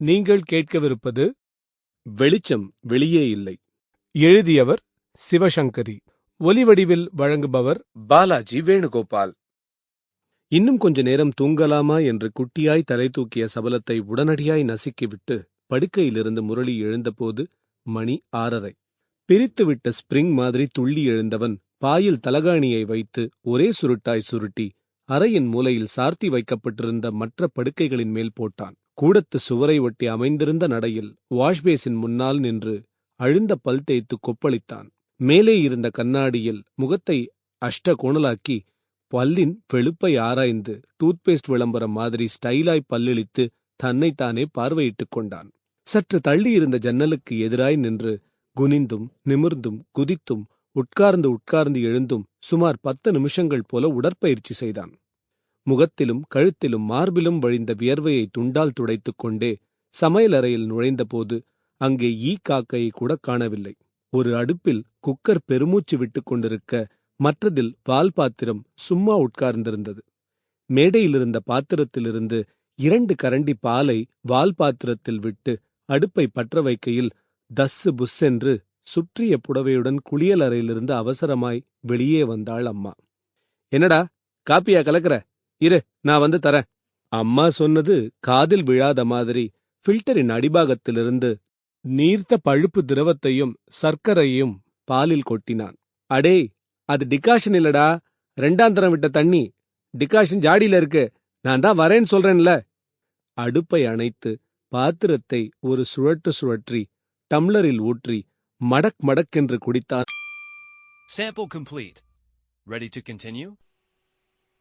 நீங்கள் கேட்கவிருப்பது வெளிச்சம் வெளியே இல்லை. எழுதியவர் சிவசங்கரி. ஒலிவடிவில் வழங்குபவர் பாலாஜி வேணுகோபால். இன்னும் கொஞ்ச நேரம் தூங்கலாமா என்று குட்டியாய் தலை தூக்கிய சபலத்தை உடனடியாய் நசுக்கிவிட்டு படுக்கையிலிருந்து முரளி எழுந்தபோது மணி ஆறரை. பிரித்துவிட்ட ஸ்பிரிங் மாதிரி துள்ளி எழுந்தவன் பாயில் தலகாணியை வைத்து ஒரே சுருட்டாய் சுருட்டி அறையின் மூலையில் சார்த்தி வைக்கப்பட்டிருந்த மற்ற படுக்கைகளின் மேல் போட்டான். கூடத்து சுவரை ஒட்டி அமைந்திருந்த நடையில் வாஷ்பேசின் முன்னால் நின்று அழுந்த பல் தேய்த்து கொப்பளித்தான். மேலே இருந்த கண்ணாடியில் முகத்தை அஷ்ட கோணலாக்கி பல்லின் வெளுப்பை ஆராய்ந்து டூத்பேஸ்ட் விளம்பரம் மாதிரி ஸ்டைலாய் பல்லிழித்து தன்னைத்தானே பார்வையிட்டுக் கொண்டான். சற்று தள்ளியிருந்த ஜன்னலுக்கு எதிராய் நின்று குனிந்தும் நிமிர்ந்தும் குதித்தும் உட்கார்ந்து உட்கார்ந்து எழுந்தும் சுமார் பத்து நிமிஷங்கள் போல உடற்பயிற்சி செய்தான். முகத்திலும் கழுத்திலும் மார்பிலும் வழிந்த வியர்வையை துண்டால் துடைத்துக் கொண்டே சமையலறையில் நுழைந்தபோது அங்கே ஈ காக்கையை கூட காணவில்லை. ஒரு அடுப்பில் குக்கர் பெருமூச்சு விட்டுக் கொண்டிருக்க மற்றதில் பால் பாத்திரம் சும்மா உட்கார்ந்திருந்தது. மேடையிலிருந்த பாத்திரத்திலிருந்து இரண்டு கரண்டி பாலை வால் பாத்திரத்தில் விட்டு அடுப்பை பற்ற வைக்கையில் தஸ்ஸு புஸ்ஸென்று சுற்றிய புடவையுடன் குளியல் அறையிலிருந்து அவசரமாய் வெளியே வந்தாள் அம்மா. என்னடா காப்பியா கலக்கிற? இரு நான் வந்து தரேன். அம்மா சொன்னது காதில் விழாத மாதிரி ஃபில்டரின் அடிபாகத்திலிருந்து நீர்த்த பழுப்பு திரவத்தையும் சர்க்கரையும் பாலில் கொட்டினான். அடே அது டிகாஷன் இல்லடா. ரெண்டாந்தரம் விட்ட தண்ணி. டிகாஷன் ஜாடியில இருக்கு. நான் தான் வரேன்னு சொல்றேன்ல. அடுப்பை அணைத்து பாத்திரத்தை ஒரு சுழற்று சுழற்றி டம்ளரில் ஊற்றி மடக் மடக்கென்று குடித்தான். Sample complete. Ready to continue?